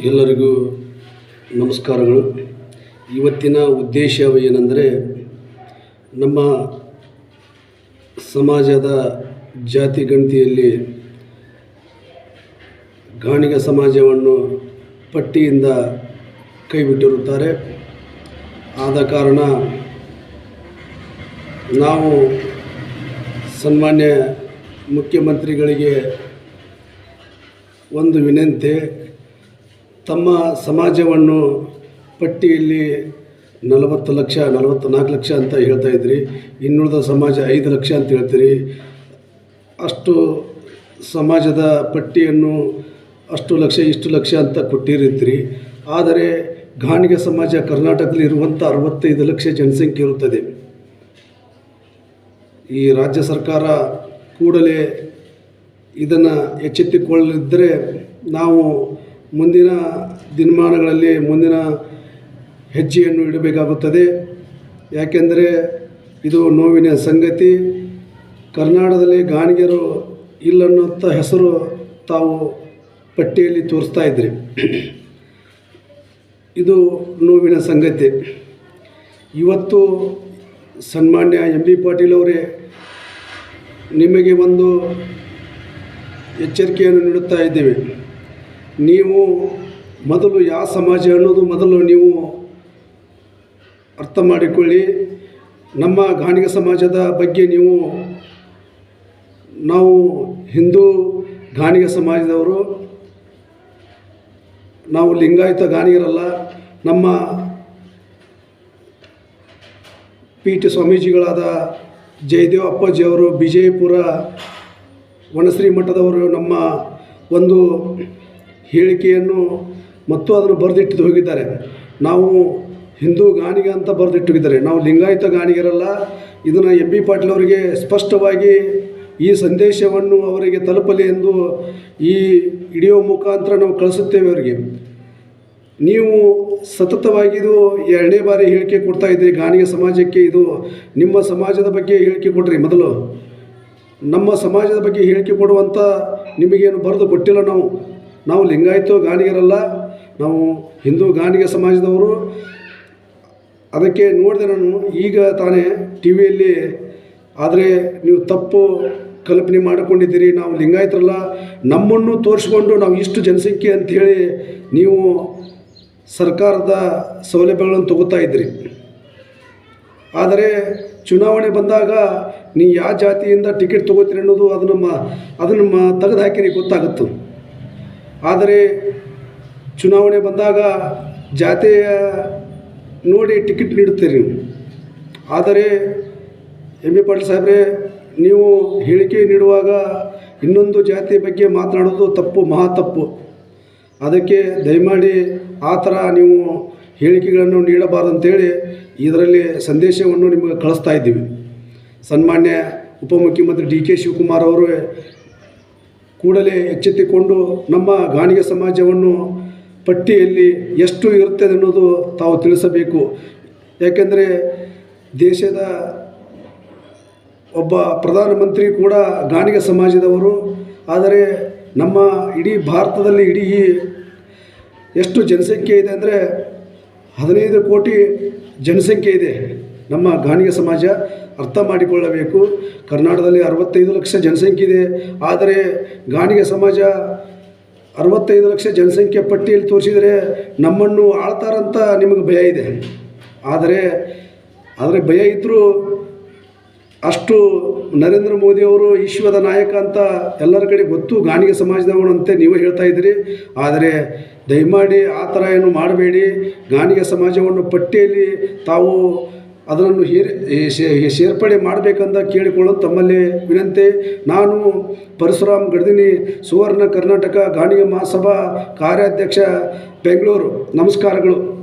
ಎಲ್ಲರಿಗೂ ನಮಸ್ಕಾರಗಳು. ಇವತ್ತಿನ ಉದ್ದೇಶ ಏನೆಂದರೆ ನಮ್ಮ ಸಮಾಜದ ಜಾತಿ ಗಣತಿಯಲ್ಲಿ ಗಾಣಿಗ ಸಮಾಜವನ್ನು ಪಟ್ಟಿಯಿಂದ ಕೈಬಿಟ್ಟಿರುತ್ತಾರೆ. ಆದ ಕಾರಣ ನಾವು ಸನ್ಮಾನ್ಯ ಮುಖ್ಯಮಂತ್ರಿಗಳಿಗೆ ಒಂದು ವಿನಂತಿ ತಮ್ಮ ಸಮಾಜವನ್ನು ಪಟ್ಟಿಯಲ್ಲಿ ನಲವತ್ತು ಲಕ್ಷ, ನಲವತ್ತು ನಾಲ್ಕು ಲಕ್ಷ ಅಂತ ಹೇಳ್ತಾ ಇದ್ರಿ. ಇನ್ನುಳಿದ ಸಮಾಜ ಐದು ಲಕ್ಷ ಅಂತ ಹೇಳ್ತೀರಿ. ಅಷ್ಟು ಸಮಾಜದ ಪಟ್ಟಿಯನ್ನು ಅಷ್ಟು ಲಕ್ಷ, ಇಷ್ಟು ಲಕ್ಷ ಅಂತ ಕೊಟ್ಟಿರುತ್ತೀರಿ ಆದರೆ ಘಾಣಿಗೆ ಸಮಾಜ ಕರ್ನಾಟಕದಲ್ಲಿ ಇರುವಂಥ ಅರವತ್ತೈದು ಲಕ್ಷ ಜನಸಂಖ್ಯೆ ಇರುತ್ತದೆ. ಈ ರಾಜ್ಯ ಸರ್ಕಾರ ಕೂಡಲೇ ಇದನ್ನು ಎಚ್ಚೆತ್ತುಕೊಳ್ಳದಿದ್ದರೆ ನಾವು ಮುಂದಿನ ದಿನಮಾನಗಳಲ್ಲಿ ಮುಂದಿನ ಹೆಜ್ಜೆಯನ್ನು ಇಡಬೇಕಾಗುತ್ತದೆ. ಯಾಕೆಂದರೆ ಇದು ನೋವಿನ ಸಂಗತಿ. ಕರ್ನಾಟಕದಲ್ಲಿ ಗಾಣಿಗರು ಇಲ್ಲನ್ನುವಂಥ ಹೆಸರು ತಾವು ಪಟ್ಟಿಯಲ್ಲಿ ತೋರಿಸ್ತಾ ಇದ್ರಿ. ಇದು ನೋವಿನ ಸಂಗತಿ. ಇವತ್ತು ಸನ್ಮಾನ್ಯ ಎಂ ಬಿ ಪಾಟೀಲ್ ಅವರೇ ನಿಮಗೆ ಒಂದು ಎಚ್ಚರಿಕೆಯನ್ನು ನೀಡುತ್ತಾ ಇದ್ದೇವೆ. ನೀವು ಮೊದಲು ಯಾವ ಸಮಾಜ ಅನ್ನೋದು ಮೊದಲು ನೀವು ಅರ್ಥ ಮಾಡಿಕೊಳ್ಳಿ. ನಮ್ಮ ಗಾಣಿಗ ಸಮಾಜದ ಬಗ್ಗೆ ನೀವು, ನಾವು ಹಿಂದೂ ಗಾಣಿಗ ಸಮಾಜದವರು. ನಾವು ಲಿಂಗಾಯತ ಗಾಣಿಗರಲ್ಲ, ನಮ್ಮ ಪಿ ಟಿ ಸ್ವಾಮೀಜಿಗಳಾದ ಜಯದೇವ ಅಪ್ಪಾಜಿಯವರು ವಿಜಯಪುರ ವನಶ್ರೀ ಮಠದವರು ನಮ್ಮ ಒಂದು ಹೇಳಿಕೆಯನ್ನು ಮತ್ತು ಅದನ್ನು ಬರೆದಿಟ್ಟು ಹೋಗಿದ್ದಾರೆ. ನಾವು ಹಿಂದೂ ಗಾಣಿಗೆ ಅಂತ ಬರೆದಿಟ್ಟು ಹೋಗಿದ್ದಾರೆ. ನಾವು ಲಿಂಗಾಯತ ಗಾಣಿಗರಲ್ಲ, ಇದನ್ನು ಎಂ ಬಿ ಪಾಟೀಲ್ ಅವರಿಗೆ ಸ್ಪಷ್ಟವಾಗಿ ಈ ಸಂದೇಶವನ್ನು ಅವರಿಗೆ ತಲುಪಲಿ ಎಂದು ಈ ವಿಡಿಯೋ ಮುಖಾಂತರ ನಾವು ಕಳಿಸುತ್ತೇವೆ ಅವರಿಗೆ. ನೀವು ಸತತವಾಗಿ ಇದು ಎರಡನೇ ಬಾರಿ ಹೇಳಿಕೆ ಕೊಡ್ತಾ ಇದ್ದೀರಿ. ಗಾಣಿಗ ಸಮಾಜಕ್ಕೆ ಇದು ನಿಮ್ಮ ಸಮಾಜದ ಬಗ್ಗೆ ಹೇಳಿಕೆ ಕೊಡ್ರಿ. ಮೊದಲು ನಮ್ಮ ಸಮಾಜದ ಬಗ್ಗೆ ಹೇಳಿಕೆ ಕೊಡುವಂಥ ನಿಮಗೇನು ಬರೆದು ಕೊಟ್ಟಿಲ್ಲ ನಾವು. ನಾವು ಲಿಂಗಾಯತ ಗಾಣಿಗರಲ್ಲ, ನಾವು ಹಿಂದೂ ಗಾಣಿಗ ಸಮಾಜದವರು. ಅದಕ್ಕೆ ನೋಡಿದೆ ನಾನು, ಈಗ ತಾನೇ ಟಿ ವಿಯಲ್ಲಿ, ಆದರೆ ನೀವು ತಪ್ಪು ಕಲ್ಪನೆ ಮಾಡಿಕೊಂಡಿದ್ದೀರಿ, ನಾವು ಲಿಂಗಾಯತರಲ್ಲ. ನಮ್ಮನ್ನು ತೋರಿಸ್ಕೊಂಡು ನಾವು ಇಷ್ಟು ಜನಸಂಖ್ಯೆ ಅಂಥೇಳಿ ನೀವು ಸರ್ಕಾರದ ಸೌಲಭ್ಯಗಳನ್ನು ತಗೋತಾ ಇದ್ದೀರಿ. ಆದರೆ ಚುನಾವಣೆ ಬಂದಾಗ ನೀ ಯಾವ ಜಾತಿಯಿಂದ ಟಿಕೆಟ್ ತೊಗೋತೀರಿ ಅನ್ನೋದು ಅದನ್ನು ಮ ಅದನ್ನು ಮ ತೆಗೆದು ಹಾಕಿರಿ ಗೊತ್ತಾಗುತ್ತೆ. ಆದರೆ ಚುನಾವಣೆ ಬಂದಾಗ ಜಾತಿಯ ನೋಡಿ ಟಿಕೆಟ್ ನೀಡುತ್ತೀರಿ ನೀವು. ಆದರೆ ಎಂ ಬಿ ಪಾಟೀಲ್ ಸಾಹೇಬ್ರೆ, ನೀವು ಹೇಳಿಕೆ ನೀಡುವಾಗ ಇನ್ನೊಂದು ಜಾತಿಯ ಬಗ್ಗೆ ಮಾತನಾಡೋದು ತಪ್ಪು, ಮಹಾ ತಪ್ಪು. ಅದಕ್ಕೆ ದಯಮಾಡಿ ಆ ಥರ ನೀವು ಹೇಳಿಕೆಗಳನ್ನು ನೀಡಬಾರ್ದು ಅಂತೇಳಿ ಇದರಲ್ಲಿ ಸಂದೇಶವನ್ನು ನಿಮಗೆ ಕಳಿಸ್ತಾ ಇದ್ದೀವಿ. ಸನ್ಮಾನ್ಯ ಉಪಮುಖ್ಯಮಂತ್ರಿ ಡಿ ಕೆ ಶಿವಕುಮಾರ್ ಅವರು ಕೂಡಲೇ ಎಚ್ಚೆತ್ತುಕೊಂಡು ನಮ್ಮ ಗಾಣಿಗ ಸಮಾಜವನ್ನು ಪಟ್ಟಿಯಲ್ಲಿ ಎಷ್ಟು ಇರುತ್ತದೆ ಅನ್ನೋದು ತಾವು ತಿಳಿಸಬೇಕು. ಯಾಕೆಂದರೆ ದೇಶದ ಒಬ್ಬ ಪ್ರಧಾನಮಂತ್ರಿ ಕೂಡ ಗಾಣಿಗ ಸಮಾಜದವರು. ಆದರೆ ನಮ್ಮ ಇಡೀ ಭಾರತದಲ್ಲಿ ಇಡೀ ಎಷ್ಟು ಜನಸಂಖ್ಯೆ ಇದೆ ಅಂದರೆ ಹದಿನೈದು ಕೋಟಿ ಜನಸಂಖ್ಯೆ ಇದೆ. ನಮ್ಮ ಗಾಣಿಗ ಸಮಾಜ ಅರ್ಥ ಮಾಡಿಕೊಳ್ಳಬೇಕು. ಕರ್ನಾಟಕದಲ್ಲಿ ಅರವತ್ತೈದು ಲಕ್ಷ ಜನಸಂಖ್ಯೆ ಇದೆ. ಆದರೆ ಗಾಣಿಗ ಸಮಾಜ ಅರವತ್ತೈದು ಲಕ್ಷ ಜನಸಂಖ್ಯೆ ಪಟ್ಟಿಯಲ್ಲಿ ತೋರಿಸಿದರೆ ನಮ್ಮನ್ನು ಆಳ್ತಾರಂತ ನಿಮಗೆ ಭಯ ಇದೆ. ಆದರೆ ಆದರೆ ಭಯ ಇದ್ದರೂ ಅಷ್ಟು ನರೇಂದ್ರ ಮೋದಿಯವರು ವಿಶ್ವದ ನಾಯಕ ಅಂತ ಎಲ್ಲರ ಕಡೆ ಗೊತ್ತು. ಗಾಣಿಗ ಸಮಾಜದವನು ನೀವು ನೀವೇ ಹೇಳ್ತಾ ಇದ್ದೀರಿ. ಆದರೆ ದಯಮಾಡಿ ಆ ಥರ ಏನು ಮಾಡಬೇಡಿ. ಗಾಣಿಗ ಸಮಾಜವನ್ನು ಪಟ್ಟಿಯಲ್ಲಿ ತಾವು ಅದನ್ನು ಹೇರಿ ಸೇರ್ಪಡೆ ಮಾಡಬೇಕಂತ ಕೇಳಿಕೊಳ್ಳೋದು ತಮ್ಮಲ್ಲಿ ವಿನಂತಿ. ನಾನು ಪರಶುರಾಮ್ ಗಡ್ದಿನಿ, ಸುವರ್ಣ ಕರ್ನಾಟಕ ಗಾಣಿಯ ಮಹಾಸಭಾ ಕಾರ್ಯಾಧ್ಯಕ್ಷ, ಬೆಂಗಳೂರು. ನಮಸ್ಕಾರಗಳು.